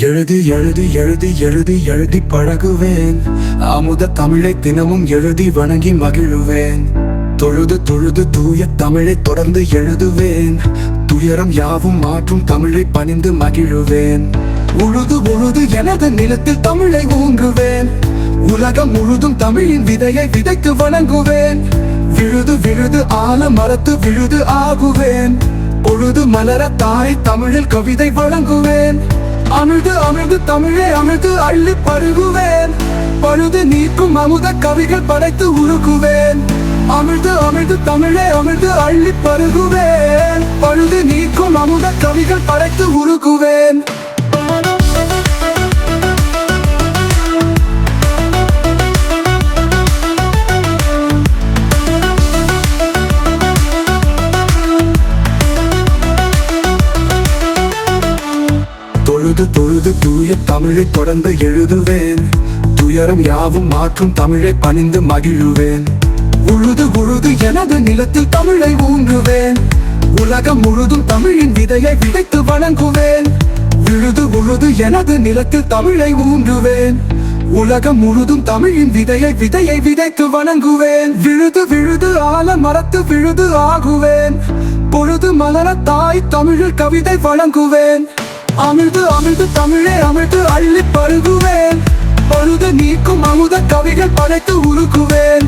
எழுதி எழுதி எழுதி எழுதி எழுதி பழகுவேன். அமுத தமிழை தினமும் எழுதி வணங்கி மகிழுவேன். தொழுது தொழுது தூய தமிழை தொடர்ந்து எழுதுவேன். துயரம் யாவும் மாற்றும் தமிழை பணிந்து மகிழுவேன். உழுது உழுது எனது நிலத்தில் தமிழை ஊங்குவேன் உலகம் முழுதும் தமிழின் விதையை விதைத்து வணங்குவேன். விழுது விழுது ஆல மரத்து விழுது ஆகுவேன். பொழுது மலர தாய் தமிழில் கவிதை வழங்குவேன். அமிழ்து அமிழ்து தமிழே அமிழ்து அள்ளி பருகுவேன். பழுது நீக்கும் அமுத கவிகள் படைத்து உருகுவேன். அமிழ்து அமிழ்து தமிழே அமிழ்து அள்ளி பருகுவேன். பழுது நீக்கும் அமுத கவிகள் படைத்து உருகுவேன். தொழுது தொழுது தூய தமிழை தொடர்ந்து எழுதுவேன். துயரம் யாவும் மாற்றும் தமிழை பணிந்து மகிழுவேன். உழுது உழுது எனது நிலத்தில் தமிழை ஊங்குவேன் உலகம் முழுதும் தமிழின் விதையை விதைத்து வணங்குவேன். விழுது உழுது எனது நிலத்தில் தமிழை ஊன்றுவேன். உலகம் முழுதும் தமிழின் விதையை விதையை விதைத்து வணங்குவேன். விழுது விழுது ஆல மரத்து விழுது ஆகுவேன். பொழுது மலர தாய் தமிழில் கவிதை வழங்குவேன். அமிழ்து அமிழ்து தமிழே அமிழ்து அள்ளி பருகுவேன். பழுது நீக்கும் அமுத கவிகள் படைத்து உருக்குவேன்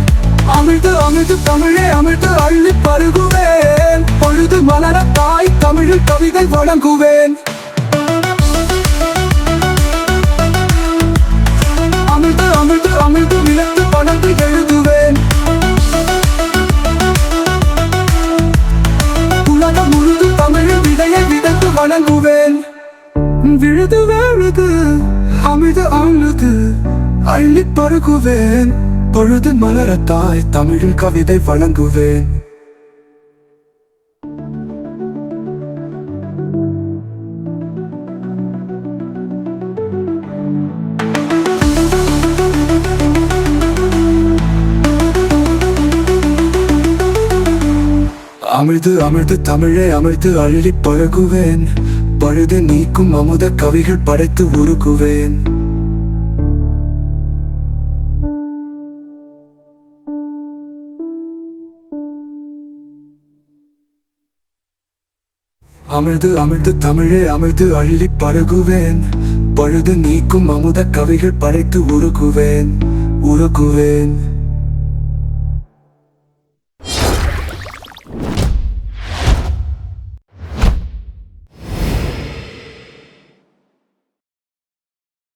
அமிழ்து அமிழ்து தமிழே அமிழ்து அள்ளி பருகுவேன். பொழுது மலர தாய் தமிழில் கவிதை வழங்குவேன். விழுது வேறுது அமிழ்து அழுது. அள்ளி பருகுவேன் பொழுது மலரத்தாய் தமிழில் கவிதை வழங்குவேன். அமிழ்து அமிழ்து தமிழை அமிழ்த்து அள்ளி பழகுவேன் பழுது நீக்கும் அமுத கவிகள் படைத்து உருகுவேன். அமிழ்து அமிழ்து தமிழே அமிழ்து அள்ளி பழகுவேன் பழுது நீக்கும் அமுத கவிகள் படைத்து உருகுவேன். உருகுவேன்.